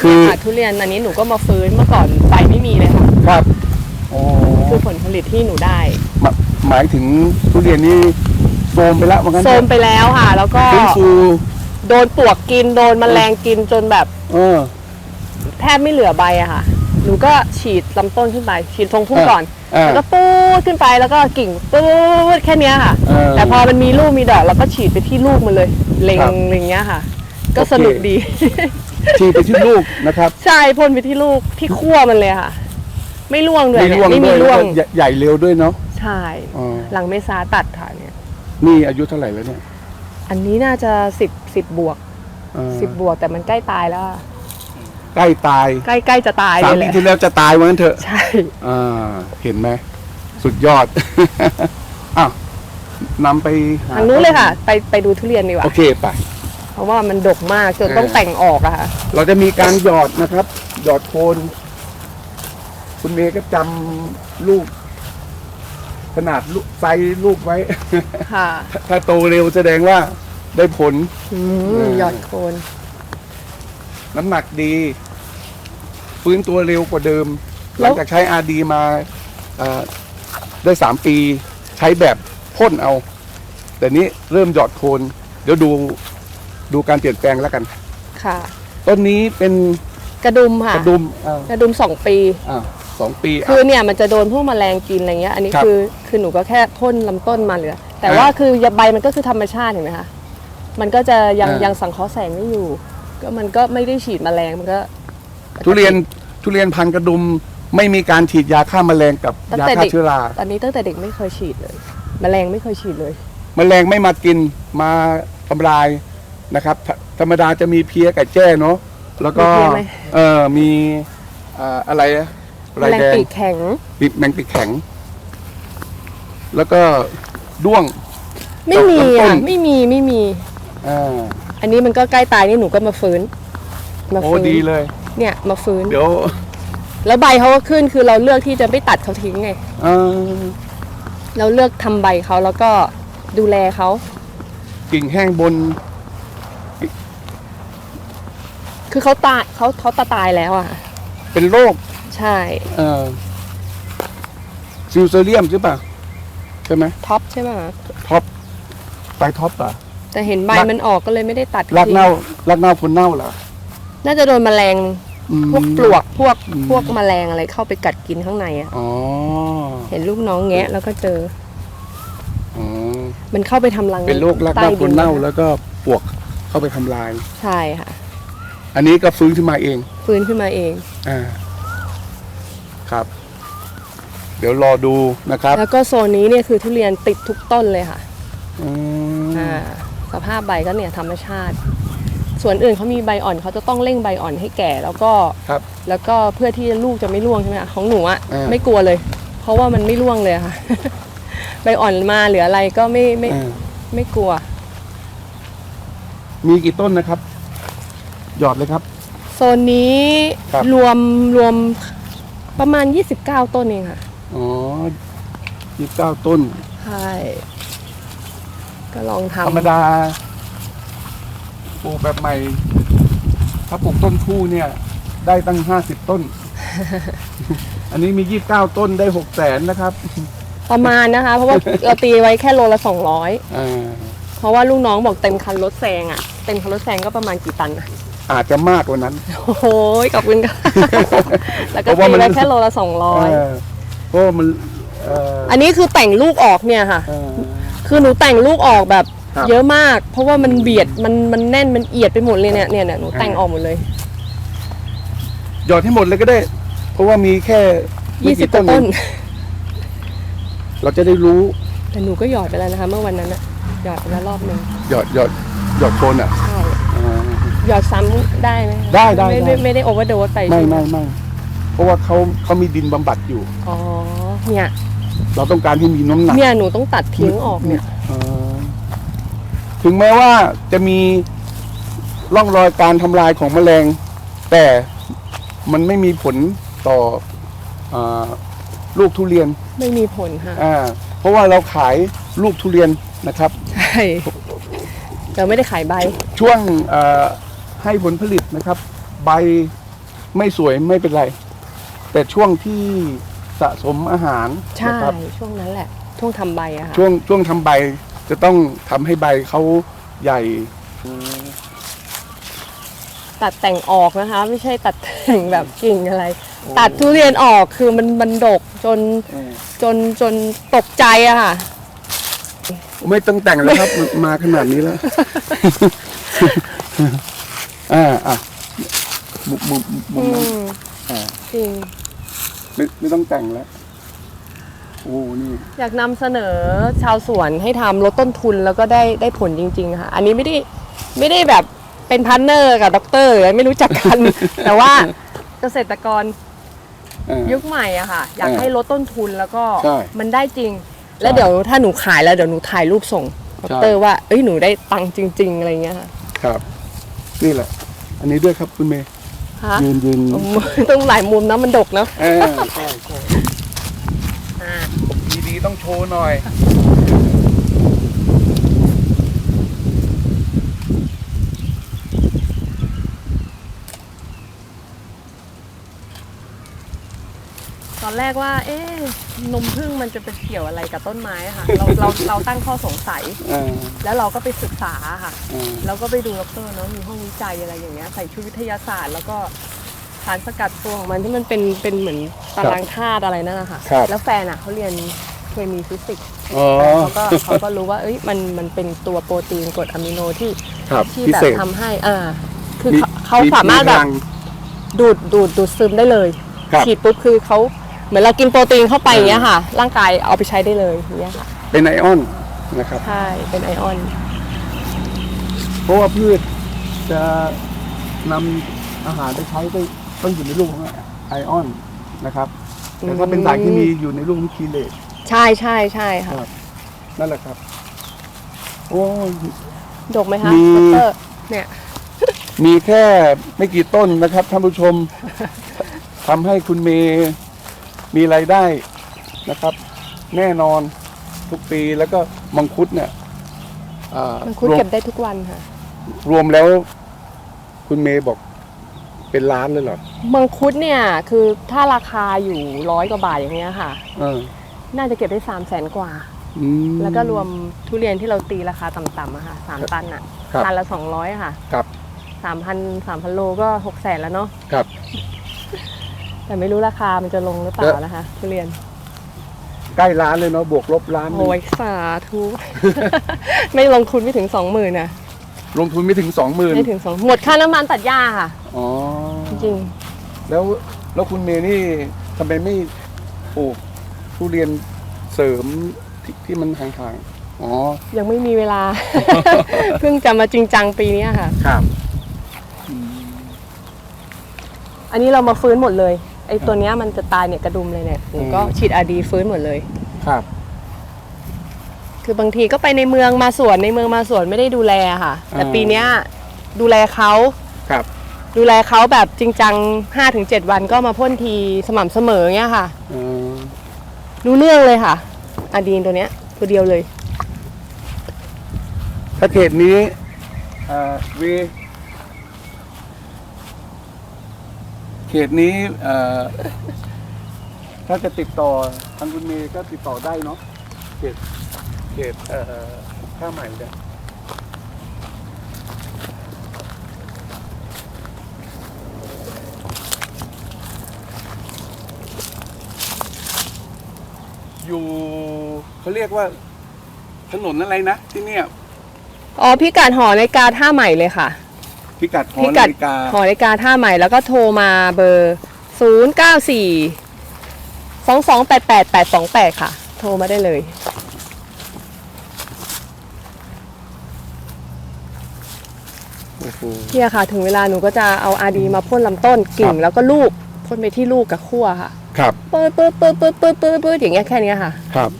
[SPEAKER 1] คือ
[SPEAKER 2] ค่ะทุเรียนอันนี้หนูก็มาฟื้นเมื่อก่อนใบไม่มีเลยค่ะ
[SPEAKER 1] ครับโอ้
[SPEAKER 2] คือผลผลิตที่หนูได้
[SPEAKER 1] หมายหมายถึงทุเรียนนี่โซมไปแล้วว่างั้น
[SPEAKER 2] โซมไปแล้วค่ะ แล้วก็
[SPEAKER 1] ฟื้นฟู
[SPEAKER 2] โดนปลวกกินโดนแมลงกินจนแบบ
[SPEAKER 1] เออ
[SPEAKER 2] แทบไม่เหลือใบอะค่ะ หนูก็ฉีดลำต้นขึ้นไปฉีดทงพุ่งก่อน
[SPEAKER 1] อ่า
[SPEAKER 2] แล้วก็ปูดขึ้นไปแล้วก็กิ่งปูดแค่เนี้ยค่ะ
[SPEAKER 1] เออ
[SPEAKER 2] แต่พอมันมีลูกมีดอกเราก็ฉีดไปที่ลูกมันเลยเล็ง
[SPEAKER 1] ครับ
[SPEAKER 2] อย่างเงี้ยค่ะ ก็
[SPEAKER 1] โอเค
[SPEAKER 2] สนุกดี
[SPEAKER 1] ฉีดไปที่ลูกนะครับ
[SPEAKER 2] ใช่พ่นไปที่ลูกที่ขั้วมันเลยค่ะ ไม่ร่วงด้วย
[SPEAKER 1] ไม่
[SPEAKER 2] เนี่ย
[SPEAKER 1] ร่วง
[SPEAKER 2] ไม่มี
[SPEAKER 1] ด้วย
[SPEAKER 2] ร่วง
[SPEAKER 1] แล้วก็ใหญ่ใหญ่เร็วด้วยเนาะ
[SPEAKER 2] ใช่
[SPEAKER 1] อ๋อ
[SPEAKER 2] หลังเมษาตัดค่ะเนี่ย
[SPEAKER 1] นี่อายุเท่าไหร่แล้วเนี่ย
[SPEAKER 2] อันนี้น่าจะสิบสิบบวก
[SPEAKER 1] เออ
[SPEAKER 2] สิบบวกแต่มันใกล้ตายแล้วอะ
[SPEAKER 1] ใกล้ตาย
[SPEAKER 2] ใกล้ใกล้จะตาย
[SPEAKER 1] สา
[SPEAKER 2] เล
[SPEAKER 1] ม
[SPEAKER 2] ยแหละ
[SPEAKER 1] ปีที่แล้วจะตายว่างั้นเถอะ
[SPEAKER 2] ใช่
[SPEAKER 1] อ่าเห็นไหมสุดยอด อ้าวนำไปห
[SPEAKER 2] ทางนู้นเลยค่ะ ไปไปดูทุเรียนดีกว่า
[SPEAKER 1] โอเคไป
[SPEAKER 2] เพราะว่ามันดกมากจนต้อง
[SPEAKER 1] เออ
[SPEAKER 2] แต่งออกอะค่ะ
[SPEAKER 1] เราจะมีการหยอดนะครับ หยอดโคน คุณเมย์ก็จำลูก ขนาดลูกไซส์ลูกไว้
[SPEAKER 2] ค่ะ
[SPEAKER 1] ถ้าโตเร็วแสดงว่าได้ผล
[SPEAKER 2] อื
[SPEAKER 1] เอ
[SPEAKER 2] ม
[SPEAKER 1] อ
[SPEAKER 2] หยอดโคน
[SPEAKER 1] น้ำหนักดี ฟื้นตัวเร็วกว่าเดิม หลังจากใช้อาดีมาเอ่อได้สามปีใช้แบบพ่นเอา แต่นี้เริ่มหยอดโคนเดี๋ยวดูดูการเปลี่ยนแปลงแล้วกัน
[SPEAKER 2] ค่ะ
[SPEAKER 1] ต้นนี้เป็น
[SPEAKER 2] กระดุมค่ะ
[SPEAKER 1] กระดุมอ้าว
[SPEAKER 2] กระดุมสองปี
[SPEAKER 1] อ้าวสองปี
[SPEAKER 2] คือเนี่ยมันจะโดนพวกแมลงกินอะไรเงี้ย อันนี้
[SPEAKER 1] ครับ
[SPEAKER 2] คือคือหนูก็แค่พ่นลำต้นมาเหลือแต่
[SPEAKER 1] อ่า
[SPEAKER 2] ว่าคือใบมันก็คือธรรมชาติเห็นไหมคะมันก็จะยัง
[SPEAKER 1] อ่ายั
[SPEAKER 2] ยังสังเคราะห์แสงไม่อยู่ ก็มันก็ไม่ได้ฉีดแมลงมันก็
[SPEAKER 1] ทุเรียนทุเรียนพันธุ์กระดุมไม่มีการฉีดยาฆ่าแมลงกับ
[SPEAKER 2] ตั้ง
[SPEAKER 1] ยา
[SPEAKER 2] แต่
[SPEAKER 1] ฆ่า
[SPEAKER 2] เด็ก
[SPEAKER 1] เชื้อรา
[SPEAKER 2] ตอนนี้ตั้งแต่เด็กไม่เคยฉีดเลยแมลงไม่เคยฉีดเลย
[SPEAKER 1] แมลงไม่มากินมาทำลายนะครับธธรรมดาจะมีเพี้ยกับแจ้เนาะแล้วก็
[SPEAKER 2] มีเพี้ยไหม
[SPEAKER 1] เออมีเอ่ออะไรอะ
[SPEAKER 2] แม
[SPEAKER 1] ไร
[SPEAKER 2] ลง
[SPEAKER 1] แดง
[SPEAKER 2] ปีกแข็ง
[SPEAKER 1] ปีกแมงปีกแข็ง แล้วก็ด้วง
[SPEAKER 2] ไม่มี
[SPEAKER 1] ลำต้
[SPEAKER 2] อะ
[SPEAKER 1] น
[SPEAKER 2] ไม่มีไม่มี
[SPEAKER 1] อ่า
[SPEAKER 2] อันนี้มันก็ใกล้ตายนี่หนูก็มาฟื้น มา
[SPEAKER 1] โอ้
[SPEAKER 2] ฟื้น
[SPEAKER 1] ดีเลย
[SPEAKER 2] เนี่ย มาฟื้น
[SPEAKER 1] เดี๋ยว
[SPEAKER 2] แล้วใบเขาก็ขึ้นคือเราเลือกที่จะไม่ตัดเขาทิ้งไง
[SPEAKER 1] เออ
[SPEAKER 2] เราเลือกทำใบเขาแล้วก็ดูแลเขา
[SPEAKER 1] กิ่งแห้งบน
[SPEAKER 2] คือเขาตายเขาเขาตาตายแล้วอะ
[SPEAKER 1] เป็นโรค
[SPEAKER 2] ใช่
[SPEAKER 1] เอ่อซิลเซเรียมใช่ปะใช่ไหม
[SPEAKER 2] ท็อปใช่ไหม
[SPEAKER 1] ท็อปไตท็อปอะ
[SPEAKER 2] แต่เห็นใบ
[SPEAKER 1] ราก
[SPEAKER 2] มันออกก็เลยไม่ได้ตัด
[SPEAKER 1] ราก
[SPEAKER 2] ทิ้ง
[SPEAKER 1] เน่ารากเน่าผลเน่าเหรอ
[SPEAKER 2] น่าจะโดนแมลง
[SPEAKER 1] อืม
[SPEAKER 2] พวกปลวกพวก
[SPEAKER 1] อืม
[SPEAKER 2] พวกแมลงอะไรเข้าไปกัดกินข้างในอะ
[SPEAKER 1] อ๋อ
[SPEAKER 2] เห็นลูกน้องแงะแล้วก็เจอ
[SPEAKER 1] อ๋อ
[SPEAKER 2] มันเข้าไปทำรัง
[SPEAKER 1] เป็นโรคราก
[SPEAKER 2] ใต้
[SPEAKER 1] เน่าผ
[SPEAKER 2] ดิ
[SPEAKER 1] ลเน่าะแล้วก็ปลวกเข้าไปทำลาย
[SPEAKER 2] ใช่ค่ะ
[SPEAKER 1] อันนี้ก็ฟื้นขึ้นมาเอง
[SPEAKER 2] ฟื้นขึ้นมาเอง
[SPEAKER 1] อ่า ครับ เดี๋ยวรอดูนะครับ
[SPEAKER 2] แล้วก็โซนนี้เนี่ยคือทุเรียนติดทุกต้นเลยค่ะ
[SPEAKER 1] อืม
[SPEAKER 2] อ่า สภาพใบก็เนี่ยธรรมชาติ ส่วนอื่นเขามีใบอ่อนเขาจะต้องเร่งใบอ่อนให้แก่แล้วก็
[SPEAKER 1] ครับ
[SPEAKER 2] แล้วก็เพื่อที่ลูกจะไม่ร่วงใช่ไหมคะของหนูอะ
[SPEAKER 1] อ่า
[SPEAKER 2] ไม่กลัวเลย เพราะว่ามันไม่ร่วงเลยอะค่ะ ใบอ่อนมาหรืออะไรก็ไม่ไม่
[SPEAKER 1] อ่า
[SPEAKER 2] ไม่กลัว
[SPEAKER 1] มีกี่ต้นนะครับ หยอดเลยครับ
[SPEAKER 2] โซนนี้
[SPEAKER 1] ครับ
[SPEAKER 2] รวมรวมประมาณ 29 ต้นเองค่ะ
[SPEAKER 1] อ๋อยี่สิบเก้าต้น
[SPEAKER 2] ใช่ ก็ลองท
[SPEAKER 1] ธรรมดาปลูกแบบใหม่ ถ้าปลูกต้นคู่เนี่ย ได้ตั้งห้าสิบต้น อันนี้มียี่สิบเก้าต้นได้หกแสนนะครับำ
[SPEAKER 2] ประมาณนะคะ เพราะว่า เราตีไว้แค่โลละ200
[SPEAKER 1] อ่า
[SPEAKER 2] เพราะว่าลูกน้องบอกเต็มคันรถแซงอะเต็มคันรถแซงก็ประมาณกี่ตันอะ
[SPEAKER 1] อาจจะมากกว่านั้น
[SPEAKER 2] โอ้โหขอบคุณค่ะ แล้วก็
[SPEAKER 1] เพราะว่า
[SPEAKER 2] ตี
[SPEAKER 1] มัน
[SPEAKER 2] ไว้แค่โลละสองร้อย
[SPEAKER 1] เออเพราะว่ามันเอ่อ
[SPEAKER 2] อันนี้คือแต่งลูกออกเนี่ยค่ะ
[SPEAKER 1] เอ่อ
[SPEAKER 2] คือหนูแต่งลูกออกแบบ
[SPEAKER 1] ครับ
[SPEAKER 2] เยอะมาก เพราะว่ามันเบียดมันมันแน่นมันเอียดไปหมดเลยเนี่ยเนี่ยเนี่ยหนูแต่งออกหมดเลย
[SPEAKER 1] หยอดให้หมดเลยก็ได้ เพราะว่ามีแค่ไม่
[SPEAKER 2] ยี่สิบ
[SPEAKER 1] กี่
[SPEAKER 2] ต้น
[SPEAKER 1] เองเราจะได้รู้
[SPEAKER 2] แต่หนูก็หยอดไปแล้วนะคะ เมื่อวันนั้นอะหยอดไปแล้วรอบหนึ่ง
[SPEAKER 1] หยอดหยอดหยอดโคนอะ
[SPEAKER 2] ใช่
[SPEAKER 1] อ่า
[SPEAKER 2] หยอดซ้ำได้ไหมคะ
[SPEAKER 1] ได้ได้
[SPEAKER 2] ไม่
[SPEAKER 1] ได้
[SPEAKER 2] ไม่ไม่ได้โอเวอร์โดสไป
[SPEAKER 1] ไม่
[SPEAKER 2] ใช่ห
[SPEAKER 1] ไม่ไม่เพราะว่าเขาเขามีดินบำบัดอยู่
[SPEAKER 2] อ๋อเนี่ย
[SPEAKER 1] เราต้องการที่มีน้ำหนัก
[SPEAKER 2] เนี่ยหนูต้องตัดทิ้งออกเนี่ย
[SPEAKER 1] เอ่อถึงแม้ว่าจะมีร่องรอยการทำลายของแมลง แต่มันไม่มีผลต่ออาลูกทุเรียน
[SPEAKER 2] ไม่มีผลค่ะ
[SPEAKER 1] อ่าเพราะว่าเราขายลูกทุเรียนนะครับ
[SPEAKER 2] ใช่เราไม่ได้ขายใบ
[SPEAKER 1] ช่วงเอ่อให้ผลผลิตนะครับ ใบไม่สวยไม่เป็นไร แต่ช่วงที่ สะสมอาหาร
[SPEAKER 2] ใช่
[SPEAKER 1] นะครับ
[SPEAKER 2] ช่วงนั้นแหละช่วงทำใบอะค่ะ
[SPEAKER 1] ช่วงช่วงทำใบจะต้องทำให้ใบเขาใหญ่
[SPEAKER 2] ตัดแต่งออกนะคะ ไม่ใช่ตัดแต่งแบบกิ่งอะไร ตัดทุเรียนออกคือมันมันดกจนจนจนตกใจอะค่ะ
[SPEAKER 1] ไม่ต้องแต่งแล้วครับ มันมาขนาดนี้แล้ว อ่าอะมุมมุมมุ
[SPEAKER 2] อื
[SPEAKER 1] มนั้น
[SPEAKER 2] ม
[SPEAKER 1] อ่า
[SPEAKER 2] จริง
[SPEAKER 1] ไม่ไม่ต้องแต่งแล้ว โอ้นี่
[SPEAKER 2] อยากนำเสนอชาวสวนให้ทำลดต้นทุนแล้วก็ได้ได้ผลจริง ๆ ค่ะ อันนี้ไม่ได้ไม่ได้แบบเป็นพาร์ทเนอร์กับด็อกเตอร์ไม่รู้จักกัน แต่ว่าเกษตรกร
[SPEAKER 1] อ่า
[SPEAKER 2] ยุคใหม่อะค่ะ อยาก
[SPEAKER 1] อ่า
[SPEAKER 2] ให้ลดต้นทุนแล้วก็
[SPEAKER 1] ใช่
[SPEAKER 2] มันได้จริง แล้วเดี๋ยวถ้าหนูขายแล้วเดี๋ยวหนูถ่ายรูปส่งด็อกเตอร์ว่าเอ้ยหนูได้ตังค์จริง ๆ อะไรเงี้ยค่ะ
[SPEAKER 1] ครับ นี่แหละ อันนี้ด้วยครับคุณเมย์
[SPEAKER 2] ฮะ
[SPEAKER 1] ยืนยืน
[SPEAKER 2] อืมต้องหลายมุมนะมันดกเนาะ
[SPEAKER 1] เออใช่ใช่
[SPEAKER 2] อ่า
[SPEAKER 1] ดีๆต้องโชว์หน่อย
[SPEAKER 2] อนแรกว่า เอ๊ะนมผึ้งมันจะเป็นเกี่ยวอะไรกับต้นไม้อะค่ะเราเราเราตั้งข้อสงสัย
[SPEAKER 1] อ่า
[SPEAKER 2] แล้วเราก็ไปศึกษาค่ะ
[SPEAKER 1] อ่า
[SPEAKER 2] แล้วก็ไปดูด็อกเตอร์เนาะมีห้องวิจัยอะไรอย่างเงี้ยใส่ชุดวิทยาศาสตร์ แล้วก็สารสกัดตัวของมันที่มันเป็นเป็นเหมือนตารางธาตุอะไรนั่นนะคะ
[SPEAKER 1] ครับ
[SPEAKER 2] แล้วแฟนอะเขาเรียนเคมีฟิสิกส์
[SPEAKER 1] อ๋อ
[SPEAKER 2] เขาก็เขาก็รู้ว่าเอ้ยมันมันเป็นตัวโปรตีนกรดอะมิโนที่
[SPEAKER 1] ครับ
[SPEAKER 2] ที่
[SPEAKER 1] พิ
[SPEAKER 2] แบบ
[SPEAKER 1] เศษ
[SPEAKER 2] ทำให้อ่าคือ
[SPEAKER 1] มี
[SPEAKER 2] เขาเขาสามารถแบบ
[SPEAKER 1] พลัง
[SPEAKER 2] ดูดดูดดูดซึมได้เลย
[SPEAKER 1] ครับ
[SPEAKER 2] ฉีดปุ๊บคือเขา เหมือนเรากินโปรตีนเข้าไปอย่างเงี้ยค่ะ ร่างกายเอาไปใช้ได้เลยอย่างเงี้ยค่ะ
[SPEAKER 1] เป็นไอออนนะครับ
[SPEAKER 2] ใช่เป็นไอออน
[SPEAKER 1] เพราะว่าพืชจะนำอาหารไปใช้ก็ต้องอยู่ในลูกของไอออนนะครับแต่ถ้าเป็นสารเคมีอยู่ในลูกของคีเลต
[SPEAKER 2] ใช่ใช่ใช่ค่ะ
[SPEAKER 1] ครับนั่นแหละครับ โอ้ย
[SPEAKER 2] ดกไหมคะ
[SPEAKER 1] มี
[SPEAKER 2] ดอกเตอร์เนี่ย
[SPEAKER 1] มีแค่ไม่กี่ต้นนะครับท่านผู้ชม ทำให้คุณเมย์ มีรายได้นะครับ แน่นอนทุกปีแล้วก็มังคุดเนี่ยอ่า
[SPEAKER 2] มันคุด
[SPEAKER 1] รวม
[SPEAKER 2] เก็บได้ทุกวันค่ะ
[SPEAKER 1] รวมแล้ว คุณเมย์บอกเป็นล้านเลยเหรอ
[SPEAKER 2] มังคุดเนี่ยคือถ้าราคาอยู่ร้อยกว่าบาทอย่างเงี้ยค่ะ
[SPEAKER 1] เออ
[SPEAKER 2] น่าจะเก็บได้สามแสนกว่า
[SPEAKER 1] อืม
[SPEAKER 2] แล้วก็รวมทุเรียนที่เราตีราคาต่ำๆอะค่ะสามตันอะ
[SPEAKER 1] ครับ
[SPEAKER 2] ตันละสองร้อยค่ะ
[SPEAKER 1] ครับ
[SPEAKER 2] สามพันสามพันโลก็หกแสนแล้วเนาะ
[SPEAKER 1] ครับ
[SPEAKER 2] แต่ไม่รู้ราคามันจะลงหรือเปล่านะคะทุเรียน
[SPEAKER 1] ใกล้ล้านเลยเนาะบวกลบล้านหนึ่ง
[SPEAKER 2] โอ้ยสาธุไม่ลงทุนไม่ถึงสองหมื่นนะ
[SPEAKER 1] ลงทุนไม่ถึงสองหมื่น
[SPEAKER 2] ไม่ถึงสองหมดค่าน้ำมันตัดหญ้าค่ะ
[SPEAKER 1] อ๋อ
[SPEAKER 2] จริง
[SPEAKER 1] แล้วแล้วคุณเมย์นี่ทำไมไม่ปลูกทุเรียนเสริมที่ที่มันห่างๆอ๋อ
[SPEAKER 2] ๆยังไม่มีเวลา เพิ่งจะมาจริงจังปีเนี้ยค่ะ
[SPEAKER 1] ครับ
[SPEAKER 2] อันนี้เรามาฟื้นหมดเลย ไอ้ตัวเนี้ยมันจะตายเนี่ยกระดุมเลยเนี่ยหนูก็
[SPEAKER 1] อืม
[SPEAKER 2] ฉีดอาดีฟื้นหมดเลย
[SPEAKER 1] ครับ
[SPEAKER 2] คือบางทีก็ไปในเมืองมาสวนในเมืองมาสวนไม่ได้ดูแลค่ะ แต่
[SPEAKER 1] อ่า
[SPEAKER 2] ปีเนี้ยดูแลเขา
[SPEAKER 1] ครับ
[SPEAKER 2] ดูแลเขาแบบจริงจัง5-7วันก็มาพ่นทีสม่ำเสมอเงี้ยค่ะ
[SPEAKER 1] เออ
[SPEAKER 2] รู้เรื่องเลยค่ะ อาดีนตัวเนี้ย ตัวเดียวเลย
[SPEAKER 1] ถ้าเขตนี้เอ่อวี ขตนี้เอ่อถ้าจะติดต่อทางคุณเมย์ก็ติดต่อได้เนาะเขตเขตเอ่อท่าใหม่เนี่ยอยู่เขาเรียกว่าถนนอะไรนะที่เนี่ย
[SPEAKER 2] อ๋อพิกัดหอนาฬิกาท่าใหม่เลยค่ะ
[SPEAKER 1] พิกัดหอ
[SPEAKER 2] พิกั
[SPEAKER 1] นา
[SPEAKER 2] ด
[SPEAKER 1] ฬิกา
[SPEAKER 2] หอนาฬิกาท่าใหม่แล้วก็โทรมาเบอร์ 0 9 4 2 2 8 8 8 2 8 ค่ะ โทรมาได้เลย
[SPEAKER 1] โอ้โห
[SPEAKER 2] เนี่ยค่ะ ถึงเวลาหนูก็จะเอาอาดีมาพ่นลำต้นกิ่
[SPEAKER 1] ครั
[SPEAKER 2] ง
[SPEAKER 1] บ
[SPEAKER 2] แล้วก็ลูกพ่นไปที่ลูกกับขั้วค่ะ
[SPEAKER 1] ครับ
[SPEAKER 2] ปื๊ดปื๊ดปื๊ดปื๊ดปื๊ดปื๊ดปื๊ดอย่างเงี้ยแค่เนี้ยค่ะ
[SPEAKER 1] ครับ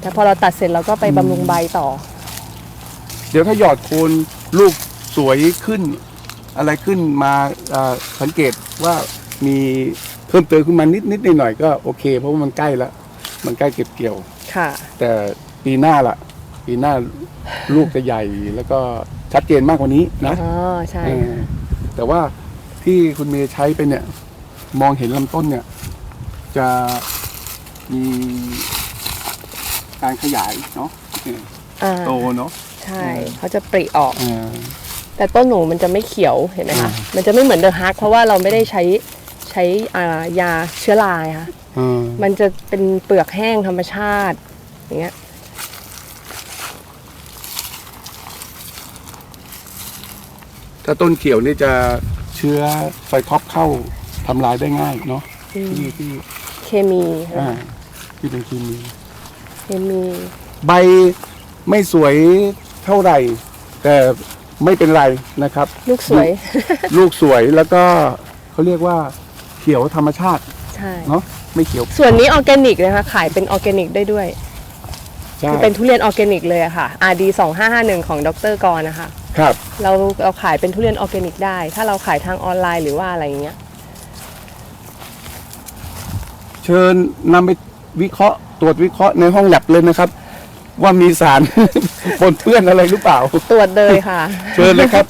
[SPEAKER 2] แต่พอเราตัดเสร็จเราก็ไปบำรุงใบต่อ
[SPEAKER 1] เดี๋ยวถ้าหยอดโคนลูก สวยขึ้น อะไรขึ้นมาเอ่อสังเกตว่ามีเพิ่มเติมขึ้นมานิดนิดหน่อยๆก็โอเค เพราะว่ามันใกล้แล้วมันใกล้เก็บเกี่ยว
[SPEAKER 2] ค่ะ
[SPEAKER 1] แต่ปีหน้าล่ะ ปีหน้าลูกจะใหญ่แล้วก็ชัดเจนมากกว่านี้นะ
[SPEAKER 2] อ๋อใช่
[SPEAKER 1] เออแต่ว่าที่คุณเมย์ใช้ไปเนี่ย มองเห็นลำต้นเนี่ย จะมีการขยายเนาะเออ
[SPEAKER 2] อ่า
[SPEAKER 1] โตเนาะ
[SPEAKER 2] ใช่เขาจะปริออก
[SPEAKER 1] อ่า
[SPEAKER 2] แต่ต้นหนูมันจะไม่เขียวเห็นไหมคะ
[SPEAKER 1] อ่า
[SPEAKER 2] มันจะไม่เหมือนเดอะฮักเพราะว่าเราไม่ได้ใช้ใช้อ่ายาเชื้อราค่ะ
[SPEAKER 1] อ่า
[SPEAKER 2] มันจะเป็นเปลือกแห้งธรรมชาติ อย่างเงี้ย
[SPEAKER 1] ถ้าต้นเขียวนี่จะเชื้อไฟท็อปเข้าทำลายได้ง่ายเนาะ
[SPEAKER 2] อืม
[SPEAKER 1] ที่ที่
[SPEAKER 2] เคมี
[SPEAKER 1] อ่าที่เป็นเคมี
[SPEAKER 2] เคมี
[SPEAKER 1] ใบไม่สวยเท่าไหร่ แต่ ไม่เป็นไรนะครับ
[SPEAKER 2] ลูกสวย
[SPEAKER 1] ลูกสวยแล้วก็เขาเรียกว่าเขียวธรรมชาติ
[SPEAKER 2] ใช่
[SPEAKER 1] เนาะไม่เขียว
[SPEAKER 2] ส่วนนี้ออร์แกนิกนะคะขายเป็นออร์แกนิกได้ด้วย
[SPEAKER 1] ใช่
[SPEAKER 2] คือเป็นทุเรียนออร์แกนิกเลยอะค่ะ RD 2551ของดรกรนะคะ
[SPEAKER 1] ครับ
[SPEAKER 2] เราเราขายเป็นทุเรียนออร์แกนิกได้ ถ้าเราขายทางออนไลน์หรือว่าอะไรอย่างเงี้ย
[SPEAKER 1] เชิญนำไปวิเคราะห์ตรวจวิเคราะห์ในห้องแลบเลยนะครับ ว่ามีสาร ปนเปื้อนอะไรหรือเปล่า
[SPEAKER 2] ตรวจเลยค่ะ
[SPEAKER 1] เชิญเลยครับ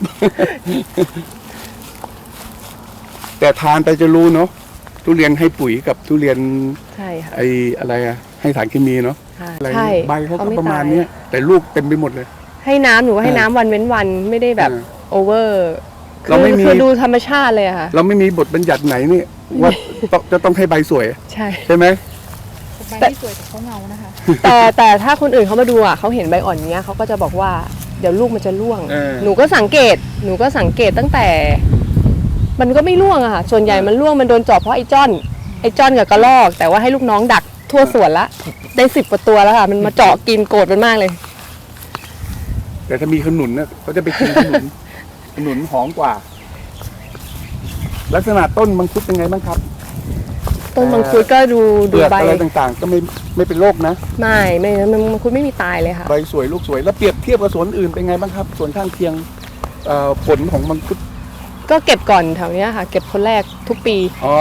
[SPEAKER 1] แต่ทานไปจะรู้เนาะทุเรียนให้ปุ๋ยกับทุเรียน
[SPEAKER 2] ใช่ค่ะ
[SPEAKER 1] ไออะไรอะให้สารเคมีเนาะ
[SPEAKER 2] ใช่
[SPEAKER 1] อะไร
[SPEAKER 2] ใช่
[SPEAKER 1] ใบเขาก็
[SPEAKER 2] ไม่
[SPEAKER 1] ประมาณ
[SPEAKER 2] ตย
[SPEAKER 1] เนี้ยแต่ลูกเต็มไปหมดเลย
[SPEAKER 2] ให้น้ำหนูก็ให้น้ำวันเว้นวันไม่ได้แบบ
[SPEAKER 1] อ่า
[SPEAKER 2] โอเวอร์คื
[SPEAKER 1] เราไม่มี
[SPEAKER 2] คือดูธรรมชาติเลยอะค่ะ
[SPEAKER 1] เราไม่มีบทบัญญัติไหนนี่ว่าต้องจะต้องให้ใบสวย
[SPEAKER 2] ใช่
[SPEAKER 1] ใช่ไหม
[SPEAKER 4] ใบ
[SPEAKER 2] แต่
[SPEAKER 4] ที่สวยแต่เขาเงานะคะ
[SPEAKER 2] แต่แต่ถ้าคนอื่นเขามาดูอะเขาเห็นใบอ่อนเงี้ยเขาก็จะบอกว่าเดี๋ยวลูกมันจะร่วง
[SPEAKER 1] เออ
[SPEAKER 2] หนูก็สังเกตหนูก็สังเกตตั้งแต่ มันก็ไม่ร่วงอะค่ะ ส่วนใหญ่มันร่วงมันโดนเจาะเพราะไอ้จ้อน ไอ้จ้อนกับกระรอก แต่ว่าให้ลูกน้องดักทั่วสวนละได้สิบกว่าตัวแล้วค่ะ มันมาเจาะกินโกรธมันมากเลย
[SPEAKER 1] แต่ถ้ามีขนุนเนี่ยเขาจะไปกินขนุน ขนุนหอมกว่า ลักษณะต้นมังคุดเป็นไงบ้างครับ
[SPEAKER 2] ต้นมังคุดก็ดู
[SPEAKER 1] เป
[SPEAKER 2] ดู
[SPEAKER 1] ลือก
[SPEAKER 2] ใบ
[SPEAKER 1] อะไรต่างๆ ก็ไม่ไม่เป็นโรคนะ
[SPEAKER 2] ไม่ไม่มันมังคุดไม่มีตายเลยค่ะ
[SPEAKER 1] ใบสวยลูกสวยแล้วเปรียบเทียบกับสวนอื่นเป็นไงบ้างครับสวนข้างเคียงเอ่อผลของมังคุด
[SPEAKER 2] ก็เก็บก่อนแถวเนี้ยค่ะ เก็บคนแรกทุกปี
[SPEAKER 1] อ๋อ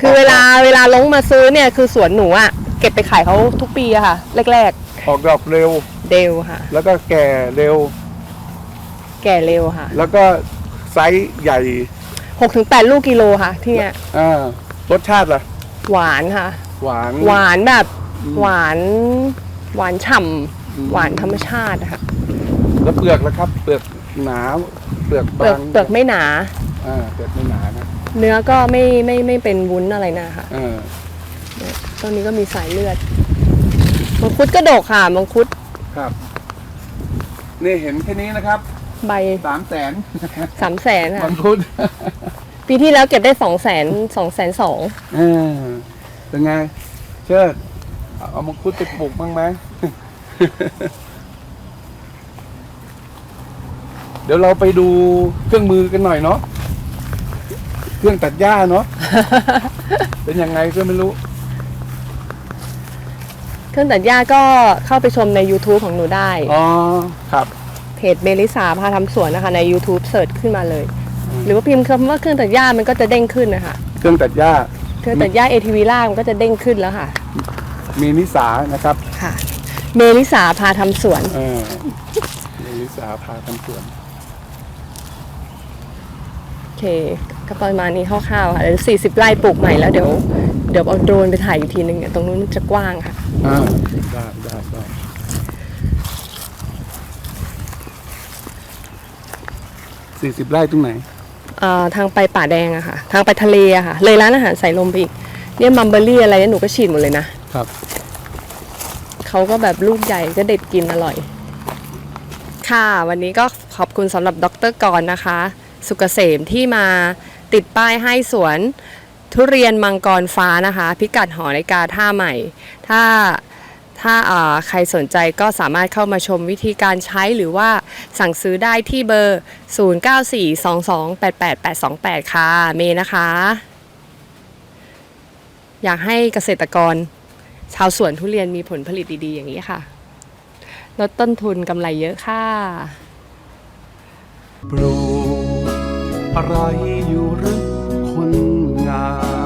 [SPEAKER 2] คือเวลาเวลาลงมาซื้อเนี่ยคือสวนหนูอะเก็บไปขายเขาทุกปีอะค่ะแรก
[SPEAKER 1] ออกดอกเร็ว
[SPEAKER 2] ๆเดลค่ะ
[SPEAKER 1] แล้วก็แก่เร็ว
[SPEAKER 2] แก่เร็วค่ะ
[SPEAKER 1] แล้วก็ไซส์ใหญ่
[SPEAKER 2] หกถึงแปดลูกกิโลค่ะที่เนี้ย
[SPEAKER 1] อ่า รสชาติล่ะ
[SPEAKER 2] หวานค่ะ
[SPEAKER 1] หวาน
[SPEAKER 2] หวานแบบ
[SPEAKER 1] อืม
[SPEAKER 2] หวาน หวานฉ่
[SPEAKER 1] อืมำ
[SPEAKER 2] หวานธรรมชาติอะค่ะ
[SPEAKER 1] แล้วเปลือกล่ะครับ เปลือกหนา เปลือก
[SPEAKER 2] เปลือก
[SPEAKER 1] บาง
[SPEAKER 2] เปลือกไม่หนา
[SPEAKER 1] อ่าเปลือกไม่หนานะ
[SPEAKER 2] เนื้อก็ไม่ไม่ไม่เป็นวุ้นอะไรนะคะ
[SPEAKER 1] อ่า
[SPEAKER 2] ต้นนี้ก็มีสายเลือด มังคุดก็ดกค่ะ มังคุด
[SPEAKER 1] ครับ นี่เห็นแค่นี้นะครับ
[SPEAKER 2] ใบ
[SPEAKER 1] สามแสน
[SPEAKER 2] สามแสน
[SPEAKER 1] มั
[SPEAKER 2] ค่ะ
[SPEAKER 1] งคุด
[SPEAKER 2] ปีที่แล้วเก็บได้สองแสนสองแสนสอง
[SPEAKER 1] เออเป็นไง เชิดเอาเอามังคุดไปปลูกบ้างไหม เดี๋ยวเราไปดูเครื่องมือกันหน่อยเนาะเครื่องตัดหญ้าเนาะ เป็นยังไงก็ไม่รู้
[SPEAKER 2] เครื่องตัดหญ้าก็เข้าไปชมใน YouTube ของหนูได้
[SPEAKER 1] อ๋อ ครับ
[SPEAKER 2] เพจเบลิสาพาทำสวนนะคะ ใน YouTube เสิร์ชขึ้นมาเลย
[SPEAKER 1] อืม
[SPEAKER 2] หรือว่าพิมพ์คำว่าเครื่องตัดหญ้ามันก็จะเด้งขึ้นนะคะ
[SPEAKER 1] เครื่องตัดหญ้า
[SPEAKER 2] เครื่องตัดหญ้า ATV ล่างมันก็จะเด้งขึ้นแล้วค่ะ
[SPEAKER 1] มีนิสานะครับ
[SPEAKER 2] ค่ะ เมลิสาพาทำสวน
[SPEAKER 1] เออมีนิสาพาทำสวน
[SPEAKER 2] โอเค ก็ประมาณนี้คร่าวๆค่ะเดี๋ยว40ไร่ปลูกใหม่แล้วเดี๋ยวเดี๋ยวเอาโดรนไปถ่ายอีกทีหนึ่งเนี่ยตรงนู้นมันจะกว้างค่ะ
[SPEAKER 1] อ่าได้ได้ได้สี่สิบไร่ตรงไหน
[SPEAKER 2] อ่า ทางไปป่าแดงอะค่ะ ทางไปทะเลอะค่ะ เลยร้านอาหารใส่ลมไปอีกเนี่ยมัมเบอรี่อะไรเนี่ยหนูก็ฉีดหมดเลยนะ
[SPEAKER 1] ครับ
[SPEAKER 2] เขาก็แบบลูกใหญ่ก็เด็ดกินอร่อย ค่ะ วันนี้ก็ขอบคุณสำหรับดรกรนะคะ สุกเกษมที่มาติดป้ายให้สวนทุเรียนมังกรฟ้านะคะ พิกัดหอนาฬิกาท่าใหม่ ถ้า ถ้าใครสนใจก็สามารถเข้ามาชมวิธีการใช้หรือว่าสั่งซื้อได้ที่เบอร์ 0942288828 ค่ะ เมย์นะคะ อยากให้เกษตรกร ชาวสวนทุเรียนมีผลผลิตดี ๆ อย่างนี้ค่ะ ลดต้นทุนกำไรเยอะค่ะ
[SPEAKER 1] ปลูกอะไรอยู่หรือคนงาม